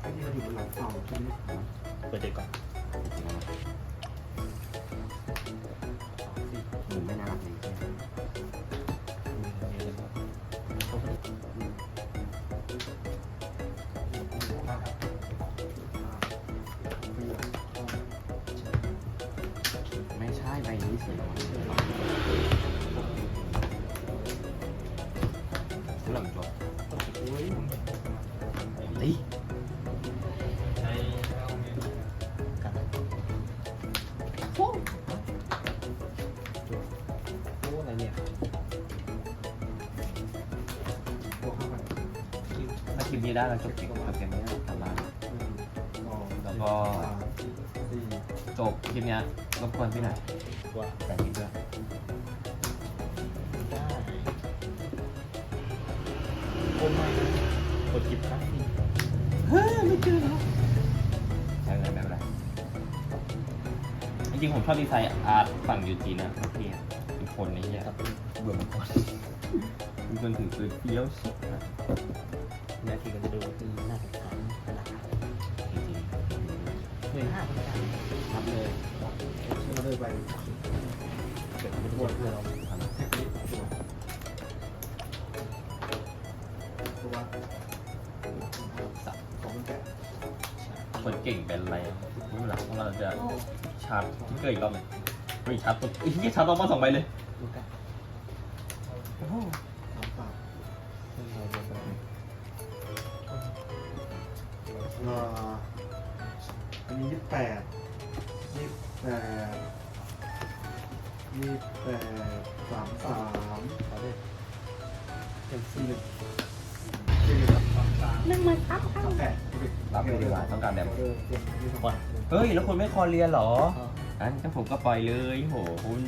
ไอ้นี่มันอยู่บนหลังเสาใช่ไหมเปิดเด็กก่อน นี้ได้เราจบเกมจบเกมนี้ทำลายหนึ่งสองแล้วก็สามสี่จบคลิปนี้รบกวนพี่หน่อยว่าแต่นี้ด้วยได้โอ้ไม่กดกิบครับเฮ้ยไม่เจอแล้วใช่ไม่เป็นไรจริงๆผมชอบดีไซน์อาร์ตฝั่งยูจีนะโอเคเป็นคนนี้เนี่ยครับเบื่อมันก่อนมีคนถือปืนเฟี้ยวสุดนะ นาทีก็จะดูที่หน้าสงสารขนาดจริงหมื่นห้าธรรมดาๆรับเลยมาเลยไปเกิดไม่ได้เพื่อเราแท็กนิคตัวตัวสองเป็นแปดคนเก่งเป็นอะไรไม่เป็นไรพวกเราจะชาร์จที่เกิดอีกรอบหนึ่งเฮ้ยชาร์จตัวเฮ้ยชาร์จต้องมาสองใบเลยโอ้ ดสามสามเอาเลยเป็นสี่สี่หนึ่งสี่หนึ่งหนึ่งหมื่นครับแปดรับเลยดีกว่าต้องการแบบเออเต็มที่สองก่อนเฮ้ย แล้วคนไม่คอเรียนเหรออ๋ออันงั้นผมก็ปล่อยเลยโหคุณ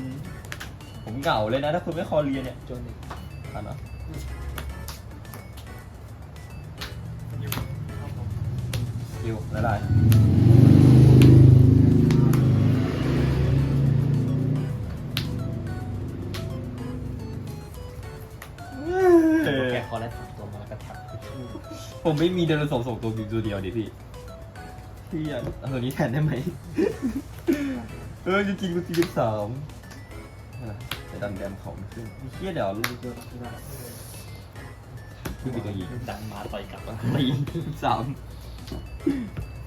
ผมเหงาเลยนะ ถ้าคุณไม่คอเรียนเนี่ยจนหนึ่งทันเหรอคิวแล้วได้ ออแกะคอแล้วถอดตัวมาแล้วก็ทับผมไม่มีเดนโซส่งตัวอยู่ตัวเดียวดิพี่พี่อยากเอาตัวนี้แทนได้ไหม เออจริงๆกูตีเป็นสามจะดันแดมเขาไม่ขึ้นไม่เครียดเดี๋ยวลูกเจอไม่ได้พี่เป็นตัวยิงดันมาต่อยกลับตีสาม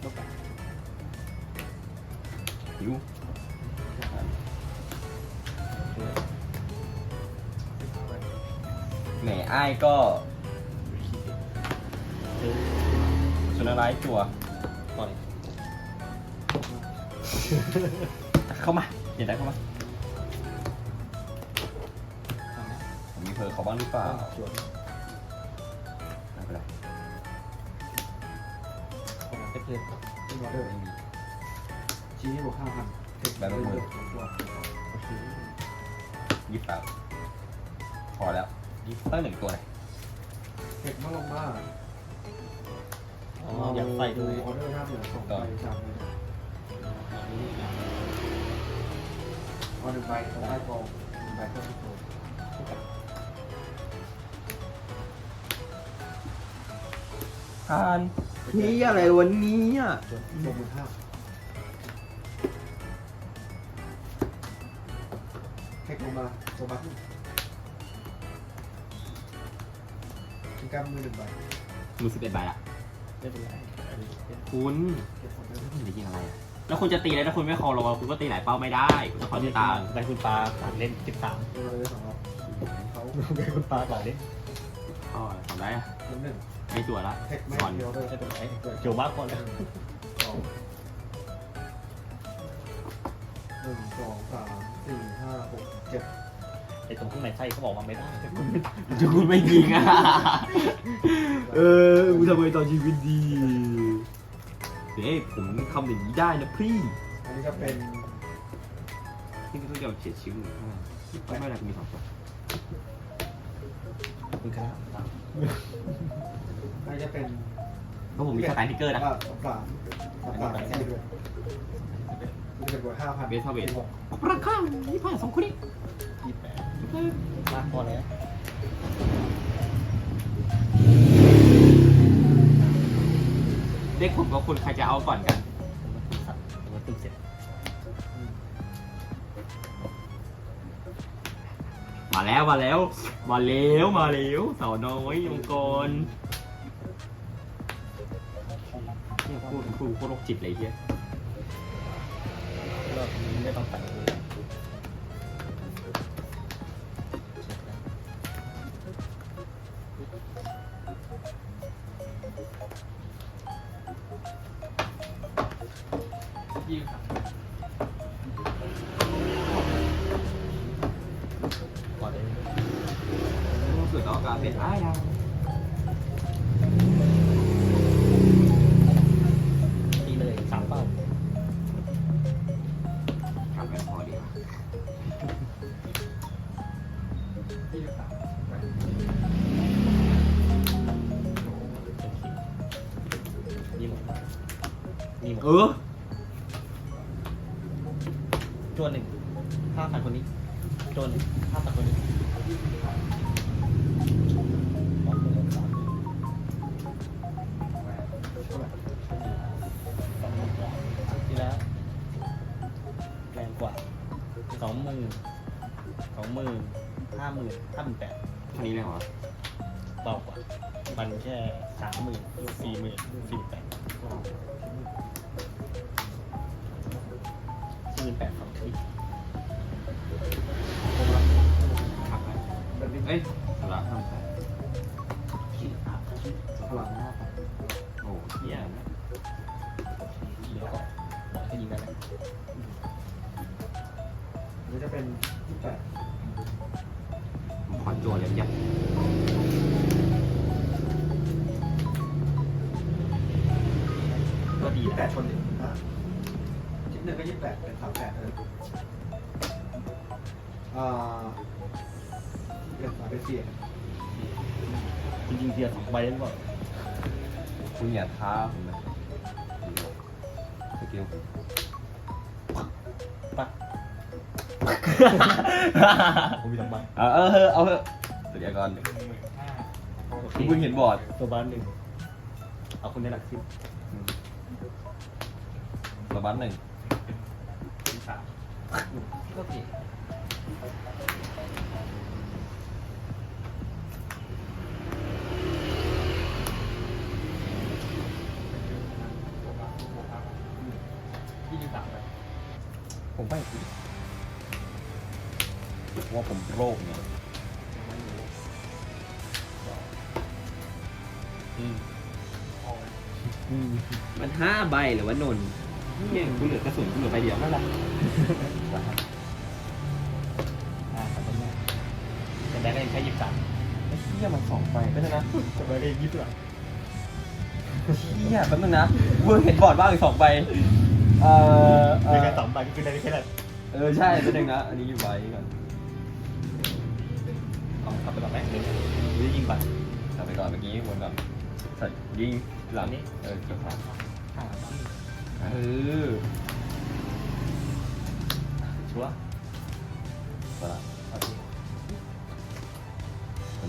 ลูกกลับหิว แหมอ้ายก็ชนะร้ายจั่วต่อยเข้ามาอย่าได้เข้ามาผมมีเพอเขาบ้างหรือเปล่าจวนไม่เป็นไรคนนั้นจะเพื่อนไม่มาเลยไม่มีชี้ให้บวกห้าพันแบบเดิมตัวโอเคยี่สิบแปดพอแล้ว ยี่สิบตั้งหนึ่งตัวเลยเทคมาลงมาอ๋ออยากใส่ด้วยออเดอร์หน้าเหนือสองใบสามใบเอาหนึ่งใบตรงใต้กองหนึ่งใบเข้าที่โต๊ะทานพี่อะไรวันนี้อะสองหมื่นห้าเทคลงมาตัวบัตร การมือหนึ่งใบมือสิบเอ็ดใบละไม่เป็นไรคุณเก็บของได้แล้วคุณจะยิงอะไรอะแล้วคุณจะตีอะไรถ้าคุณไม่คอลงมาคุณก็ตีหลายเป้าไม่ได้ คุณต้องคอยติดตามแต่คุณปลาสามเล่นสิบสามตัวเลยสองรอบเขาแต่คุณปลาสามเล่นก็ทำได้อะหนึ่งหนึ่งไม่จั่วละเทคไม่ก่อนเดียวเลยไม่เป็นไรเกี่ยวมากกว่าแล้วสองหนึ่งสองสามสี่ห้าหกเจ็ด ไอ้ตรงข้างในไส้เขาบอกมาไม่ได้แต่คุณไม่จะคุณไม่ยิงอะ เออกูทำไมตอนชีวิตดีเฮ้ยผมทำอย่างนี้ได้นะพี่อันนี้ก็เป็นที่ต้องยอมเฉียดชิ้วหนึ่งไม่ไม่เป็นไรกูมีสองตัวคุณครับอันนี้จะเป็นเพราะผมมีสไตล์ทิกเกอร์นะอ่าสามสามสามสามสี่ด้วยนี่เป็นบวกห้าพันเบสเท่าเบสราคายี่ห้าสองคนนี้ยี่แปด มากพอแล้วเด็กผมกับคุณใครจะเอาก่อนกันผมาตุ้มาตุ้มเสร็จมาแล้วมาแล้ว มาแล้วมาแล้วสาวน้อยมังกรเนี่ยพูดครูโคตรโรคจิตเลยเฮียรอบนี้ไม่ต้องตัดเลย เออจวนหนึ่งห้าพันคนนี้จวนหนึ่งห้าพันคนนี้สองหมื่นสามหมื่นทีแล้วแรงกว่าสองหมื่นสองหมื่นห้าหมื่นห้าหมื่นแปดเท่านี้เลยเหรอเบากว่า มันแค่สามหมื่นสี่หมื่นสี่แปด เอ้ยสละทำไปพลังหน้าไปโอ้เฮียเดี๋ยวก็บอกก็ยิงได้แล้วอันนี้จะเป็นยี่แปดผมขอโจนเลยยัดก็ดียี่แปดคนหนึ่ง หนึ่งก็ยี่แปดเป็นสามแปดเอออ่าเป็นสามเป็นสี่จริงๆเทียร์สองใบได้หรือเปล่าคุณอย่าท้าผมนะสกิลปะ ผมมีสองใบเอาเอาเถอะเอาเถอะเดี๋ยวก่อนโอเคคุณเพิ่งเห็นบอร์ดตัวบ้านหนึ่งเอาคุณได้หลักสิบ ระบันหนึ่ง สามโอเคยี่สิบสามใบผมไปว่าผมโรคเนี่ยอืมอืมมันห้าใบหรือว่านนเนี่ยกูเหลือกระสุนกูเหลือใบเดียวนั่นแหละ อ่าขอบคุณมากแต่ได้ก็ยังแค่ยี่สิบสามไอ้เหี้ยมันสองใบก็ได้นะแต่ใบได้ยี่สิบสามเหี้ยแป๊บนึงนะกูเห็นบอร์ดบ้างอีกสองใบเอ่อเอ่ได้อแค่สามใบก็คือได้แค่นั้นเออใช่แป๊บนึงนะอันนี้อยู่ใบก่อนเอากลับไปก่อนไหมหรือหรือยิงก่อนกลับไปก่อนเมื่อกี้วนก่อนใส่ยิงหลังนี้เออเกี่ยวขาห้าเออ ชัวร์ไปละโอเค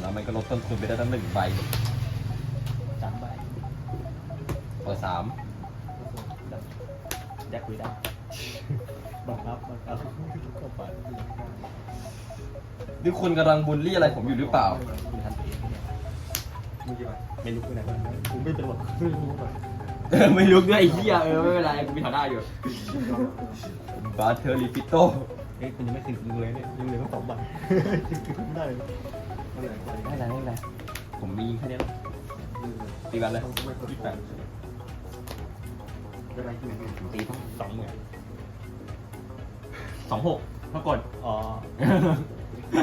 แล้วมันก็ลดต้นทุนไปได้ตั้งหนึ่งใบสามใบเปิดสามอยากคุยได้บังคับบังคับก็ไปนี่คุณกำลังบูลลี่อะไรผมอยู่หรือเปล่าคุณทันตัวเองเนี่ยมีกี่ใบไม่รู้คุณไหนคุณไม่เป็นหรอกไม่รู้แบบ เออไม่ลุกด้วยไอ้เหี้ยเออไม่เป็นไรกูมีฐานะอยู่บาเทอร์ลิปิโตเอ้ยคุณยังไม่คืนคุณเลยเนี่ยยังเหลือแค่สองใบคืนไม่ได้เลยไม่เป็นไรไม่เป็นไรไม่เป็นไรผมมีแค่นี้ตีกันเลยไม่กดยี่แปดเป็นไรที่ไหนผมตีต้องสองหมื่นสองหกปรากฏอ๋อ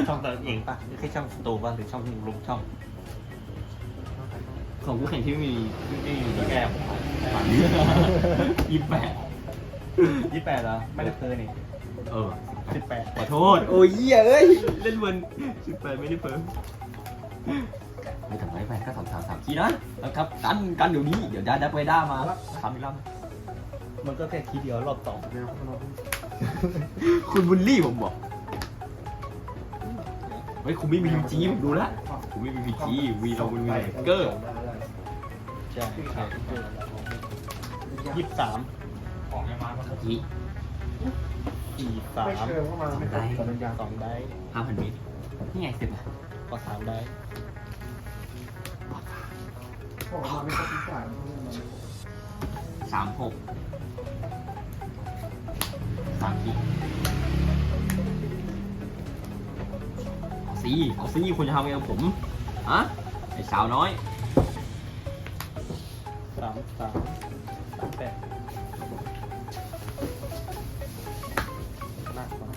ช่องตัวเองป่ะไม่ใช่ช่องสตูป่ะหรือช่องลงช่องของคู่แข่งที่ไม่มีไม่มีแก้ผม ฝันยี่แปดยี่แปดเหรอ ไม่ได้เพิ่นี่เออสิบแปดขอโทษ โอ้ยเหี้ยเอ้ย เล่นวันสิบแปดไม่ได้เพิ่มไม่ทำไรไปก็สามสามสามทีนะนะครับกันกันเดี๋ยวนี้เดี๋ยวได้ดักไวด้ามาทำอีกรอบมันก็แค่ทีเดียวรอบสองแนวข้างนอกคุณบุลลี่ผมบอกเฮ้ยคุณไม่มีพีจีผมดูแล้วคุณไม่มีพีจีวีเราเป็นวีเกอร์ใช่ใช่ ยี่สิบสามของยังมาเมื่ออีสี่สาไม่มเชิญเข้ามาไม่ได้สัญญาสองได้ห้าพันมิตรนี่ไงสิบอะก็สามได้บอกมาไม่ครบทุกฝ่ายสามหกสามสี่เอาสิเอาสิคุณจะทำไงกับผมอะไอ้สาวน้อยสามสามสาม แปดมากกว่า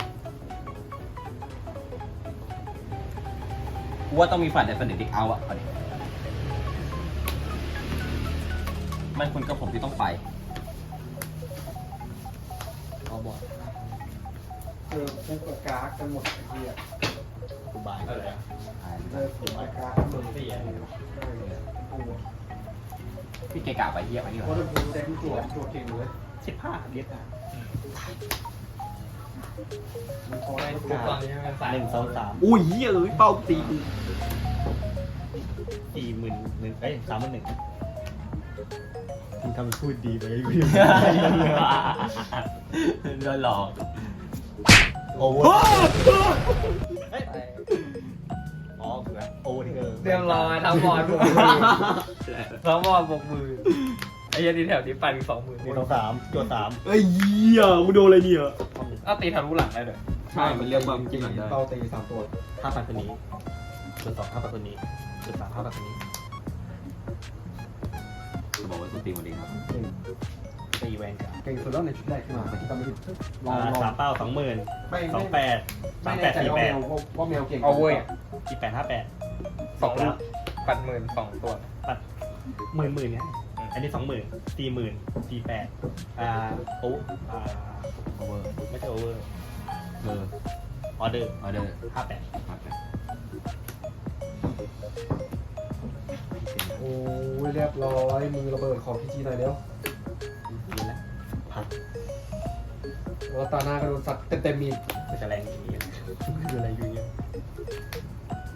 กูว่าต้องมีฝันแต่ฝันเด็กๆเอาอะเอาดิมันคุณกับผมที่ต้องไป เอาบอดเจอปุ๊กกับกากกันหมดไอ้เหี้ยกูบายเท่าไหร่อะเจอปุ๊กกับกากกันหมดสี่อะ พี่เกกาไปเยี่ยมอันนี้เพวะราะเป็นเต็มตัวตัวเก่งเลยสิบห้าเรียกอะมันพอไม่ได้ถูทุกกตกาอนรนี้มันสายหนึ่งสองสามอุ้ยเหี้ยเอ้ยเป้าตีกูสี่หมื่นหนึ่งเอ้ยสามหมื่นหนึ่งมึงทำพูดดีไปกูโดนหลอกโอเวอร์เฮ้ยอ๋อคือโอเวอร์ที่เออเรียบร้อยทั้งบอล บวกมือทั้งบอลบวกมือไอ้ยันดีแถวนี้ปันสองหมื่นหนึ่งสองสามจวดสามเอ้ยเหี้ยกูโดนอะไรเนี่ยอ้าวตีทะลุหลังได้เลยใช่ มันเรียกว่าจริงหลังได้เตาตีสามตัวห้าพันคนนี้จวดสองห้าพันคนนี้จวดสามห้าพันคนนี้จะบอกว่าต้องตีหมดเองครับเก่งตีแวนกันเก่งสุดแล้วในชุดแรกที่มาที่ทำไม่ผิดลองอ่าลองสามเป้าสองหมื่นไม่สองไม่แปดสาไม่มแปแน่ดใจสี่ว่าแปแมดวว่าแมวเก่งเอาเว้ยสี่แปดห้าแปดสองลูกปันหมื่นสองตัวปัด หมื่นหมื่นไงอันนี้สองหมื่นสี่หมื่นสี่แปดอ่าโอ้อ่าโอเวอร์ไม่ใช่โอเวอร์เออออเดอร์ออเดอร์ห้าแปดครับโอ้ยเรียบร้อยมือระเบิดของพีจีหน่อยเร็วนี่แหละพักแล้วตาหน้าก็โดนสัตว์เต็มๆอีกมันจะแรงอย่างนี้นะคืออะไรอยู่เนี่ย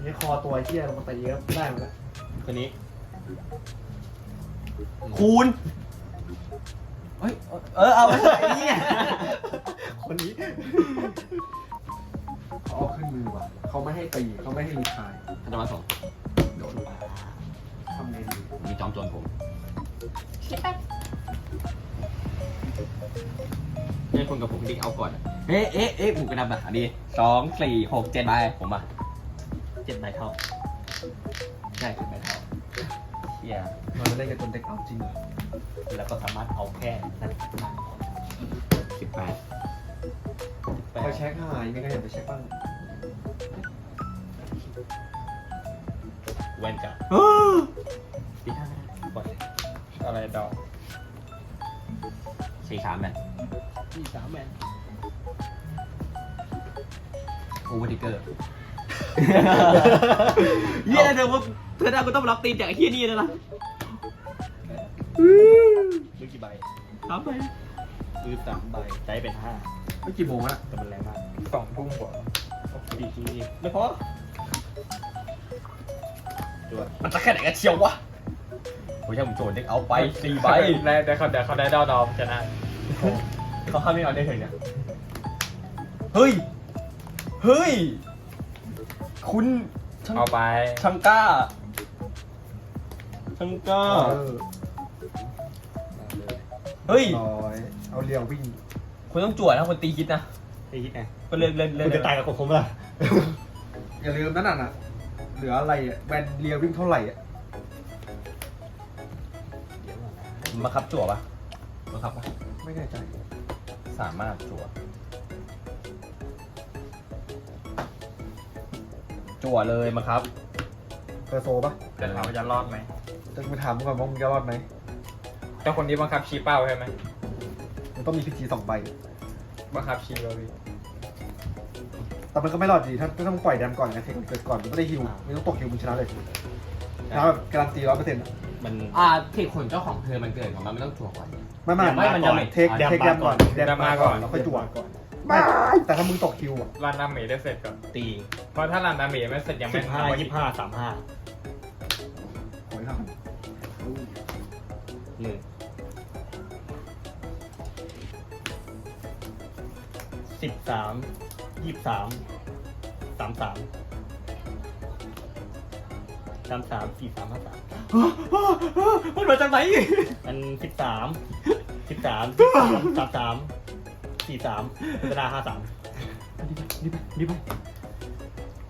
นี่คอตัวไอ้เหี้ยเรามาตีก็ได้หมดแล้วคนนี้ คูณเฮ้ยเออเอาไปใส่เนี่ยคนนี้เขาเอาขึ้นมือว่ะเขาไม่ให้ตีเขาไม่ให้รีทายทันตะวันสองโดนทำไงดีมีจอมโจรผมเนี่ยคุณกับผมดิเอาก่อนอะเอ๊ะเอ๊ะเอ๊ะผมกันนับอะอันนี้สองสี่หกเจ็ดใบผมอะเจ็ดใบเท่าใช่คือใบเท่า เฮียเราจะเล่นกันจนเด็กเอาจริงเหรอแล้วก็สามารถเอาแค่นั้นสิบแปดไปแปดเช็คหายมีใครเห็นไปเช็คบ้างแวนกับสี่ห้าปล่อยอะไรดอกสี่สามแบบนี่สามแวนโอเวอร์ติเกอร์ เฮียเธอว่าเธอได้กูต้องรับตีนจากไอ้เฮียนี่นะล่ะมือกี่ใบครับไปมือสามใบใจเป็นห้าไม่กี่โมงแล้วแต่มันแรงมากสองทุ่มกว่าดีจริงๆไม่พอจวดมันจะแค่ไหนกันเชียววะโอ้ยถ้าผมโจรเด็กเอาไปสี่ใบได้ได้เขาเดี๋ยวเขาได้ดาวดอมชนะเขาห้ามไม่เอาได้เลยเนี่ยเฮ้ย เฮ้ย คุณช่างเอาไปช่างกล้าช่างกล้าเออเฮ้ย ร้อยเอาเรียววิ่งคุณต้องจวดนะคนตีคิดนะ ไอ้ฮิตไงก็เล่นเล่นเล่นกูจะตายกับผมล่ะอย่าลืมนั่นน่ะเหลืออะไรอะแบนเรียววิ่งเท่าไหร่อะเดี๋ยวก่อนนะมาครับจั่วปะมาครับปะไม่แน่ใจสามารถจั่ว จั่วเลยมาครับเกอร์โซปะจะถามว่าจะรอดไหมจะมาถามมึงก่อนว่ามึงจะรอดไหมแต่คนนี้บังคับชี้เป้าใช่ไหมมันต้องมีพีจีสองใบ บังคับชี้เลยแต่มันก็ไม่รอดดีถ้าถ้ามึงปล่อยแดมก่อนนะเทคมันเกิดก่อนมันไม่ได้ฮิวไม่ต้องตกฮิวมึงชนะเลยชนะแบบการันตีร้อยเปอร์เซ็นต์มัน อ่าเทคคนเจ้าของเธอมันเกิดของมันไม่ต้องจั่วก่อน ไม่ไม่ไม่มันจะเทคเทคแดมก่อนแดมมาก่อนแล้วค่อยจั่ว ไม่แต่ถ้ามึงตกคิวอะรันดาเมจได้เสร็จก่อนตีเพราะถ้ารันดาเมจไม่เสร็จยังไม่บห้ายี่ห้าสามห้าขอให้ทหนึ่งสิบสามยี่สามสามสามสามสามสี่สามห้าสามมันมาจากไหน มันสิบสามสิบสามสามสาม สี่สามเป็นเวลาห้าสามนี่ไปนี่ไป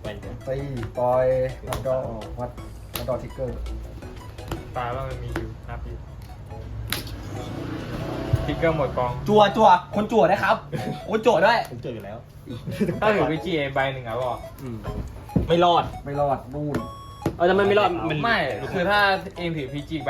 ไปเถอะตีปล่อยแล้วก็วัดแล้วก็ทิกเกอร์ตายว่ามันมีอยู่นับอยู่ทิกเกอร์หมดกอง จั่วจั่วคนจั่วนะครับคนจั่วด้วยผมเจออยู่แล้ว ถ้าถือพีจีเอใบหนึ่งอะบอกไม่รอด ไม่รอดนู่น เออแต่มันไม่รอดมัน ไม่ คือถ้าเองถือพีจีใบ